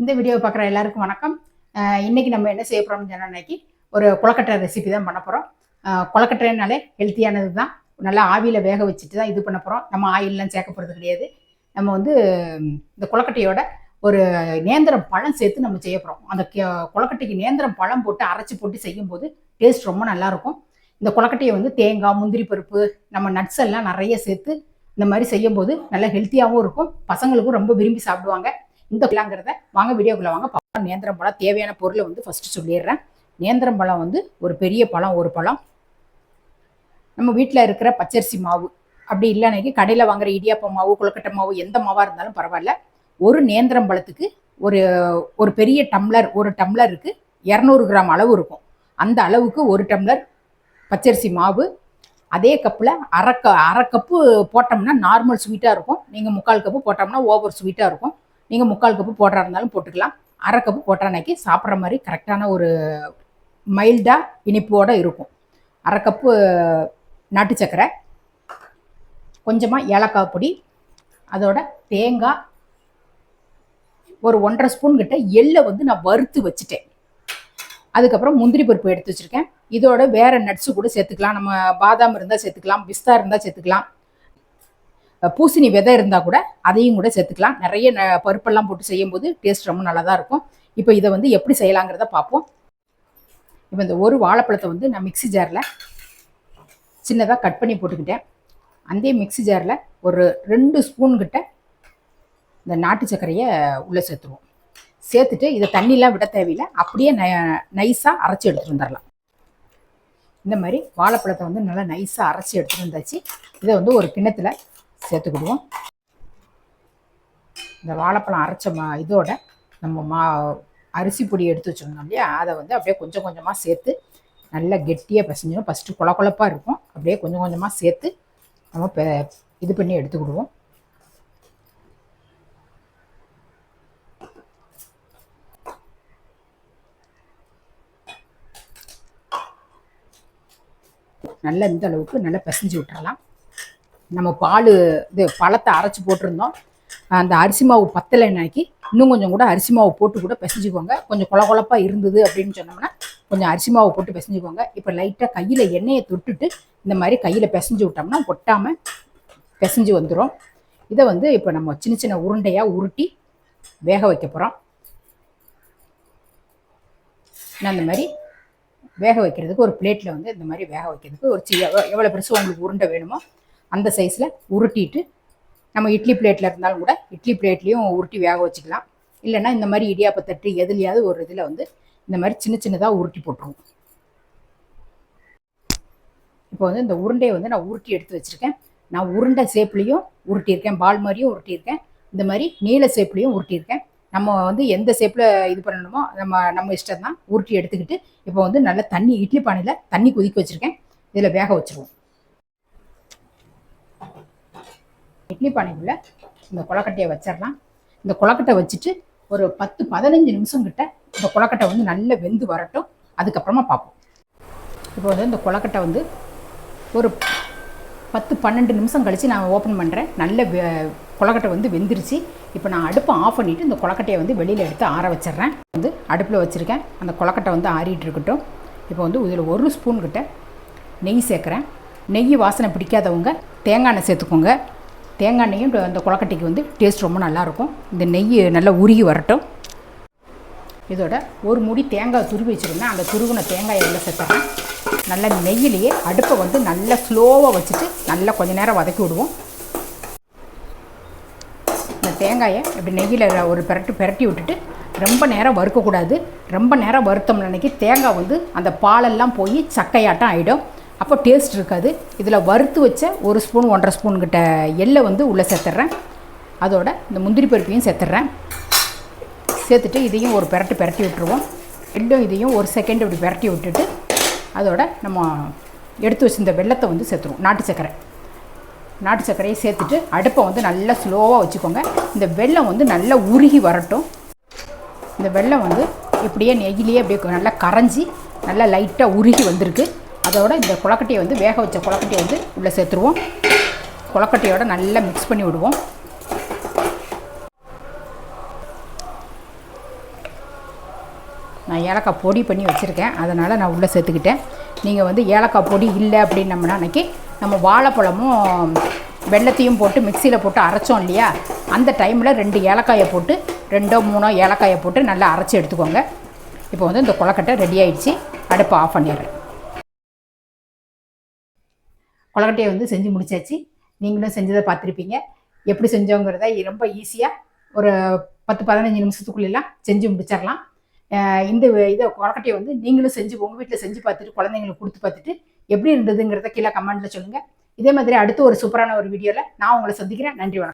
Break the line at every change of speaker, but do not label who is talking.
இந்த வீடியோ பார்க்குற எல்லாருக்கும் வணக்கம். இன்றைக்கி நம்ம என்ன செய்ய போகிறோம்னு சொன்னோம்னாக்கி ஒரு கொலக்கட்டை ரெசிபி தான் பண்ண போகிறோம் கொலக்கட்டைனாலே ஹெல்த்தியானது தான். நல்லா ஆவியில் வேக வச்சுட்டு தான் இது பண்ண போகிறோம் நம்ம ஆயிலெலாம் சேர்க்க போகிறது கிடையாது. நம்ம வந்து இந்த கொலக்கட்டையோட ஒரு நேந்திரம் பழம் சேர்த்து நம்ம செய்ய போகிறோம் அந்த கே- கொலக்கட்டைக்கு நேந்திரம் பழம் போட்டு அரைச்சி போட்டு செய்யும்போது டேஸ்ட் ரொம்ப நல்லாயிருக்கும் இந்த கொலக்கட்டையை வந்து தேங்காய் முந்திரி பருப்பு நம்ம நட்ஸ் எல்லாம் நிறைய சேர்த்து இந்த மாதிரி செய்யும்போது நல்லா ஹெல்த்தியாகவும் இருக்கும். பசங்களுக்கும் ரொம்ப விரும்பி சாப்பிடுவாங்க. இந்த பிள்ளாங்கிறத வாங்க வீடியோக்குள்ள வாங்க. பழம் நேந்திரம் பழம் தேவையான பொருளை வந்து ஃபஸ்ட்டு சொல்லிடுறேன். நேந்திரம் பழம் வந்து ஒரு பெரிய பழம் ஒரு பழம். நம்ம வீட்டில் இருக்கிற பச்சரிசி மாவு. அப்படி இல்லைனாக்கி கடையில் வாங்குற இடியாப்ப மாவு கொழுக்கட்டை மாவு எந்த மாவாக இருந்தாலும் பரவாயில்ல. ஒரு நேந்திரம் பழத்துக்கு ஒரு ஒரு பெரிய டம்ளர் ஒரு டம்ளருக்கு இரநூறு கிராம் அளவு இருக்கும். அந்த அளவுக்கு ஒரு டம்ளர் பச்சரிசி மாவு. அதே கப்பில் அரை க அரை கப்பு போட்டோம்னா நார்மல் ஸ்வீட்டாக இருக்கும். நீங்கள் முக்கால் கப்பு போட்டோம்னா ஓவர் ஸ்வீட்டாக இருக்கும். நீங்கள் முக்கால் கப்பு போடுறா இருந்தாலும் போட்டுக்கலாம். அரை கப்பு போட்டானாக்கி சாப்பிட்ற மாதிரி கரெக்டான ஒரு மைல்டாக இனிப்போடு இருக்கும். அரை கப்பு நாட்டு சக்கரை கொஞ்சமாக ஏலக்காய் பொடி அதோட தேங்காய் ஒரு ஒன்றரை ஸ்பூன் கிட்ட எள்ளை வந்து நான் வறுத்து வச்சுட்டேன். அதுக்கப்புறம் முந்திரி பருப்பு எடுத்து வச்சுருக்கேன். இதோட வேறு நட்ஸு கூட சேர்த்துக்கலாம். நம்ம பாதாம் இருந்தால் சேர்த்துக்கலாம். பிஸ்தா இருந்தால் சேர்த்துக்கலாம். பூசணி விதை இருந்தால் கூட அதையும் கூட சேர்த்துக்கலாம். நிறைய ந- பருப்பெல்லாம் போட்டு செய்யும்போது டேஸ்ட் ரொம்ப நல்லா தான் இருக்கும். இப்போ இதை வந்து எப்படி செய்யலாங்கிறத பார்ப்போம். இப்போ இந்த ஒரு வாழைப்பழத்தை வந்து நான் மிக்ஸி ஜாரில் சின்னதாக கட் பண்ணி போட்டுக்கிட்டேன். அந்த மிக்ஸி ஜாரில் ஒரு ரெண்டு ஸ்பூன்கிட்ட இந்த நாட்டு சர்க்கரையை உள்ளே சேர்த்துருவோம். சேர்த்துட்டு இதை தண்ணிலாம் விட தேவையில்லை. அப்படியே ந நைஸாக அரைச்சி எடுத்துகிட்டு வந்துடலாம். இந்த மாதிரி வாழைப்பழத்தை வந்து நல்லா நைஸாக அரைச்சி எடுத்துகிட்டு வந்தாச்சு. இதை வந்து ஒரு கிண்ணத்தில் சேர்த்துக்கிடுவோம். இந்த வாழைப்பழம் அரைச்ச மா இதோட நம்ம மா அரிசி பொடி எடுத்து வச்சுருந்தோம் இல்லையா? அதை வந்து அப்படியே கொஞ்சம் கொஞ்சமாக சேர்த்து நல்லா கெட்டியாக பிசைஞ்சிடும் ஃபஸ்ட்டு கொல கொலப்பாக இருக்கும். அப்படியே கொஞ்சம் கொஞ்சமாக சேர்த்து நம்ம பெ இது பண்ணி எடுத்துக்கிடுவோம். நல்லா இந்த அளவுக்கு நல்லா பிசைஞ்சு விட்டுறலாம். நம்ம பால் இது பழத்தை அரைச்சி போட்டிருந்தோம். அந்த அரிசி மாவு பத்தலைனாக்கி இன்னும் கொஞ்சம் கூட அரிசி மாவு போட்டு கூட பிசைஞ்சுக்கோங்க. கொஞ்சம் கொல கொலப்பா இருந்தது அப்படின்னு சொன்னோம்னா கொஞ்சம் அரிசி மாவு போட்டு பிசைஞ்சுக்கோங்க. இப்போ லைட்டாக கையில் எண்ணெயை தொட்டுட்டு இந்த மாதிரி கையில் பிசைஞ்சு விட்டோம்னா ஒட்டாமல் பிசைஞ்சு வந்துடும் இதை வந்து இப்போ நம்ம சின்ன சின்ன உருண்டையாக உருட்டி வேக வைக்க போகிறோம் நான் இந்த மாதிரி வேக வைக்கிறதுக்கு ஒரு பிளேட்டில் வந்து இந்த மாதிரி வேக வைக்கிறதுக்கு ஒரு சி எவ்வளோ பெருசு உங்களுக்கு உருண்டை வேணுமோ அந்த சைஸில் உருட்டிட்டு நம்ம இட்லி பிளேட்டில் இருந்தாலும் கூட இட்லி பிளேட்லேயும் உருட்டி வேக வச்சுக்கலாம். இல்லைன்னா இந்த மாதிரி இடியாப்ப தட்டு எதுலையாவது ஒரு இதில் வந்து இந்த மாதிரி சின்ன சின்னதாக உருட்டி போட்டுருவோம். இப்போ வந்து இந்த உருண்டையை வந்து நான் உருட்டி எடுத்து வச்சுருக்கேன். நான் உருண்டை ஷேப்லேயும் உருட்டியிருக்கேன். பால் மாதிரியும் உருட்டியிருக்கேன். இந்த மாதிரி நீல ஷேப்லேயும் உருட்டியிருக்கேன். நம்ம வந்து எந்த ஷேப்பில் இது பண்ணணுமோ நம்ம நம்ம இஷ்டம் தான் உருட்டி எடுத்துக்கிட்டு இப்போ வந்து நல்ல தண்ணி இட்லி பானையில் தண்ணி கொதிக்க வச்சுருக்கேன். இதில் வேக வச்சுருவோம். இட்லி பானைக்குள்ளே இந்த கொலக்கட்டையை வச்சிடலாம். இந்த கொலக்கட்டை வச்சுட்டு ஒரு பத்து பதினஞ்சு நிமிஷம் கிட்ட இந்த கொலக்கட்டை வந்து நல்லா வெந்து வரட்டும். அதுக்கப்புறமா பார்ப்போம். இப்போ வந்து இந்த கொலக்கட்டை வந்து ஒரு பத்து பன்னெண்டு நிமிஷம் கழித்து நான் ஓப்பன் பண்ணுறேன் நல்ல கொலக்கட்டை வந்து வெந்துருச்சு. இப்போ நான் அடுப்பை ஆஃப் பண்ணிவிட்டு இந்த கொலக்கட்டையை வந்து வெளியில் எடுத்து ஆற வச்சிட்றேன். வந்து அடுப்பில் வச்சுருக்கேன். அந்த கொலக்கட்டை வந்து ஆறிட்டு இருக்கட்டும். இப்போ வந்து இதில் ஒரு ஸ்பூன் கிட்ட நெய் சேர்க்குறேன். நெய் வாசனை பிடிக்காதவங்க தேங்காய் எண்ணெய் சேர்த்துக்கோங்க. தேங்காய் எண்ணெயும் அந்த கொலக்கட்டைக்கு வந்து டேஸ்ட் ரொம்ப நல்லாயிருக்கும். இந்த நெய் நல்லா உருகி வரட்டும். இதோட ஒரு முடி தேங்காய் துருவி வச்சுருந்தேன். அந்த துருவின தேங்காயை எல்லாம் சேர்த்துறேன் நல்லா நெய்யிலேயே அடுப்பை வந்து நல்லா ஸ்லோவாக வச்சுட்டு நல்லா கொஞ்ச நேரம் வதக்கி விடுவோம். இந்த தேங்காயை இப்படி நெய்யில் ஒரு பிரட்டு பிரட்டி விட்டுட்டு ரொம்ப நேரம் வறுக்கக்கூடாது. ரொம்ப நேரம் வறுத்தோம்னு நினைக்கி தேங்காய் வந்து அந்த பாலெல்லாம் போய் சக்கையாட்டம் ஆகிடும் அப்போ டேஸ்ட் இருக்காது. இதில் வறுத்து வச்ச ஒரு ஸ்பூன் ஒன்றரை ஸ்பூன் கிட்ட எள்ளை வந்து உள்ளே சேர்த்துட்றேன். அதோட இந்த முந்திரி பருப்பையும் சேர்த்துட்றேன். சேர்த்துட்டு இதையும் ஒரு பெரட்டு பெரட்டி விட்டுருவோம். எள்ளும் இதையும் ஒரு செகண்ட் இப்படி பெரட்டி விட்டுட்டு அதோட நம்ம எடுத்து வச்சிருந்த வெள்ளத்தை வந்து சேர்த்துருவோம். நாட்டு சர்க்கரை. நாட்டு சர்க்கரையை சேர்த்துட்டு அடுப்பை வந்து நல்லா ஸ்லோவாக வச்சுக்கோங்க. இந்த வெல்லம் வந்து நல்லா உருகி வரட்டும். இந்த வெல்லம் வந்து இப்படியே நெய்யிலேயே அப்படியே நல்லா கரைஞ்சி நல்லா லைட்டாக உருகி வந்திருக்கு. அதோட இந்த குளக்கட்டையை வந்து வேக வச்ச குளக்கட்டையை வந்து உள்ளே சேர்த்துருவோம். குளக்கட்டையோட நல்லா மிக்ஸ் பண்ணி விடுவோம். நான் ஏலக்காய் பொடி பண்ணி வச்சுருக்கேன். அதனால் நான் உள்ளே சேர்த்துக்கிட்டேன். நீங்கள் வந்து ஏலக்காய் பொடி இல்லை அப்படின்னம்னா அன்றைக்கி நம்ம வாழைப்பழமும் வெள்ளத்தையும் போட்டு மிக்சியில் போட்டு அரைச்சோம் இல்லையா? அந்த டைமில் ரெண்டு ஏலக்காயை போட்டு ரெண்டோ மூணோ ஏலக்காயை போட்டு நல்லா அரைச்சி எடுத்துக்கோங்க. இப்போ வந்து இந்த கொலக்கட்டை ரெடி ஆகிடுச்சி அடுப்பை ஆஃப் பண்ணிடுறேன். கொலக்கட்டையை வந்து செஞ்சு முடிச்சாச்சு. நீங்களும் செஞ்சதை பார்த்துருப்பீங்க. எப்படி செஞ்சோங்கிறத ரொம்ப ஈஸியாக ஒரு பத்து பதினஞ்சு நிமிஷத்துக்குள்ளெல்லாம் செஞ்சு முடிச்சிடலாம். இந்த இதை கொலக்கட்டையை வந்து நீங்களும் செஞ்சு உங்கள் வீட்டில் செஞ்சு பார்த்துட்டு குழந்தைங்களுக்கு கொடுத்து பார்த்துட்டு எப்படி இருந்ததுங்கிறத கீழே கமெண்ட்டில் சொல்லுங்கள் இதே மாதிரி அடுத்து ஒரு சூப்பரான ஒரு வீடியோவில் நான் உங்களை சந்திக்கிறேன். நன்றி வணக்கம்.